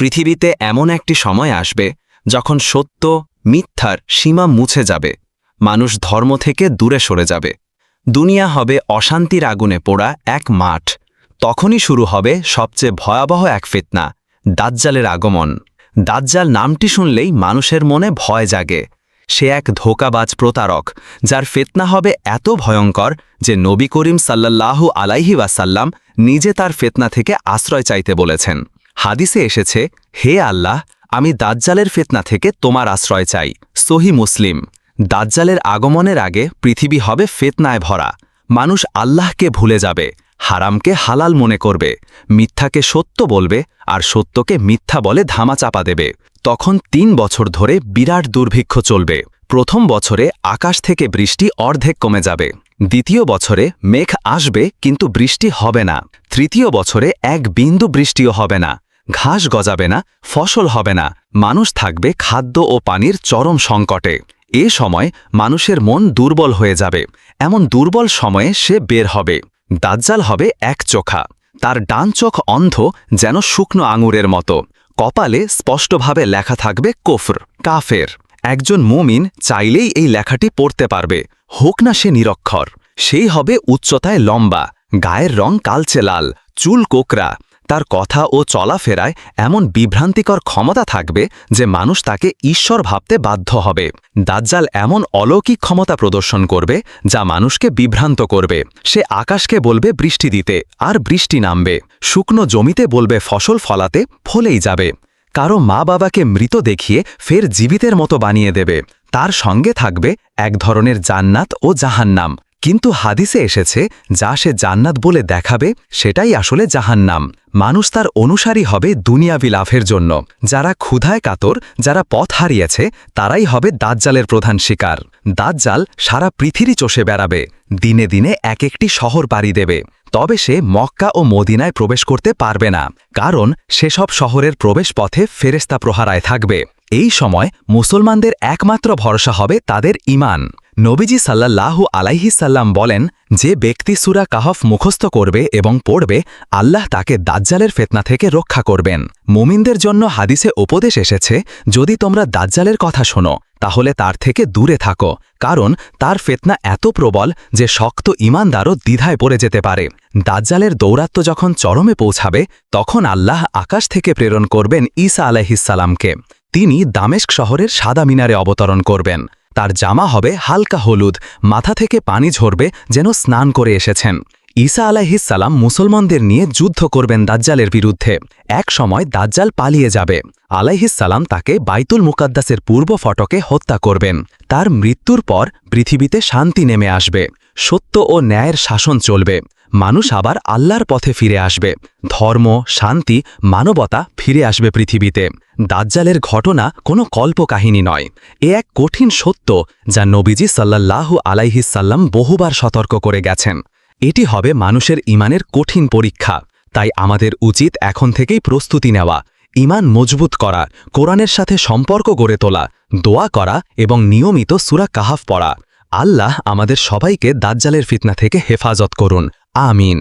পৃথিবীতে এমন একটি সময় আসবে যখন সত্য, মিথ্যার সীমা মুছে যাবে। মানুষ ধর্ম থেকে দূরে সরে যাবে। দুনিয়া হবে অশান্তির আগুনে পোড়া এক মাঠ। তখনই শুরু হবে সবচেয়ে ভয়াবহ এক ফিতনা, দাজ্জালের আগমন। দাজ্জাল নামটি শুনলেই মানুষের মনে ভয় জাগে। সে এক ধোকাবাজ প্রতারক, যার ফেতনা হবে এত ভয়ঙ্কর যে নবী করিম সাল্লাল্লাহু আলাইহি ওয়াসাল্লাম নিজে তার ফেতনা থেকে আশ্রয় চাইতে বলেছেন। হাদিসে এসেছে, হে আল্লাহ, আমি দাজ্জালের ফেতনা থেকে তোমার আশ্রয় চাই। সহি মুসলিম। দাজ্জালের আগমনের আগে পৃথিবী হবে ফেতনায় ভরা। মানুষ আল্লাহকে ভুলে যাবে, হারামকে হালাল মনে করবে, মিথ্যাকে সত্য বলবে আর সত্যকে মিথ্যা বলে ধামাচাপা দেবে। তখন তিন বছর ধরে বিরাট দুর্ভিক্ষ চলবে। প্রথম বছরে আকাশ থেকে বৃষ্টি অর্ধেক কমে যাবে। দ্বিতীয় বছরে মেঘ আসবে, কিন্তু বৃষ্টি হবে না। তৃতীয় বছরে এক বিন্দু বৃষ্টিও হবে না। ঘাস গজাবে না, ফসল হবে না, মানুষ থাকবে খাদ্য ও পানির চরম সংকটে। এ সময় মানুষের মন দুর্বল হয়ে যাবে। এমন দুর্বল সময়ে সে বের হবে। দাজ্জাল হবে এক চোখা। তার ডান চোখ অন্ধ যেন শুকনো আঙুরের মতো। কপালে স্পষ্টভাবে লেখা থাকবে কোফর, কাফের। একজন মুমিন চাইলেই এই লেখাটি পড়তে পারবে। হোক না সে নিরক্ষর। সেই হবে উচ্চতায় লম্বা, গায়ের রং কালচে লাল, চুল কোকরা তার কথা ও চলাফেরায় এমন বিভ্রান্তিকর ক্ষমতা থাকবে যে মানুষ তাকে ঈশ্বর ভাবতে বাধ্য হবে। দাজ্জাল এমন অলৌকিক ক্ষমতা প্রদর্শন করবে যা মানুষকে বিভ্রান্ত করবে। সে আকাশকে বলবে বৃষ্টি দিতে, আর বৃষ্টি নামবে। শুকনো জমিতে বলবে ফসল ফলাতে, ফলেই যাবে। কারও মা বাবাকে মৃত দেখিয়ে ফের জীবিতের মতো বানিয়ে দেবে। তার সঙ্গে থাকবে এক ধরনের জান্নাত ও জাহান্নাম। কিন্তু হাদিসে এসেছে, যা সে জান্নাত বলে দেখাবে, সেটাই আসলে জাহান্নাম। মানুষ তার অনুসারী হবে দুনিয়াবি লাভের জন্য। যারা ক্ষুধায় কাতর, যারা পথ হারিয়েছে, তারাই হবে দাজ্জালের প্রধান শিকার। দাজ্জাল সারা পৃথিবী চষে বেড়াবে, দিনে দিনে এক একটি শহর পাড়ি দেবে। তবে সে মক্কা ও মদিনায় প্রবেশ করতে পারবে না, কারণ সেসব শহরের প্রবেশ পথে ফেরেস্তা প্রহারায় থাকবে। এই সময় মুসলমানদের একমাত্র ভরসা হবে তাদের ইমান নবীজি সাল্লাল্লাহু আলাইহিসাল্লাম বলেন, যে ব্যক্তি সুরা কাহফ মুখস্থ করবে এবং পড়বে, আল্লাহ তাকে দাজ্জালের ফেতনা থেকে রক্ষা করবেন। মুমিনদের জন্য হাদিসে উপদেশ এসেছে, যদি তোমরা দাজ্জালের কথা শোনো, তাহলে তার থেকে দূরে থাকো, কারণ তার ফেতনা এত প্রবল যে শক্ত ইমানদারও দ্বিধায় পড়ে যেতে পারে। দাজ্জালের দৌরাত্ম যখন চরমে পৌঁছাবে, তখন আল্লাহ আকাশ থেকে প্রেরণ করবেন ঈসা আলাইহিসাল্লামকে তিনি দামেস্ক শহরের সাদা মিনারে অবতরণ করবেন। তার জামা হবে হালকা হলুদ, মাথা থেকে পানি ঝরবে যেন স্নান করে এসেছেন। ঈসা আলাহিসাল্লাম মুসলমানদের নিয়ে যুদ্ধ করবেন দাজ্জালের বিরুদ্ধে। এক সময় দাজ্জাল পালিয়ে যাবে। আলাইহিসাল্লাম তাকে বাইতুল মুকাদ্দাসের পূর্ব ফটকে হত্যা করবেন। তার মৃত্যুর পর পৃথিবীতে শান্তি নেমে আসবে। সত্য ও ন্যায়ের শাসন চলবে। মানুষ আবার আল্লাহর পথে ফিরে আসবে। ধর্ম, শান্তি, মানবতা ফিরে আসবে পৃথিবীতে। দাজ্জালের ঘটনা কোনো কল্পকাহিনী নয়। এ এক কঠিন সত্য যা নবীজি সাল্লাল্লাহু আলাইহিসাল্লাম বহুবার সতর্ক করে গেছেন। এটি হবে মানুষের ইমানের কঠিন পরীক্ষা। তাই আমাদের উচিত এখন থেকেই প্রস্তুতি নেওয়া, ইমান মজবুত করা, কোরআনের সাথে সম্পর্ক গড়ে তোলা, দোয়া করা এবং নিয়মিত সুরা কাহাফ পড়া। আল্লাহ আমাদের সবাইকে দাজ্জালের ফিতনা থেকে হেফাজত করুন। আমিন।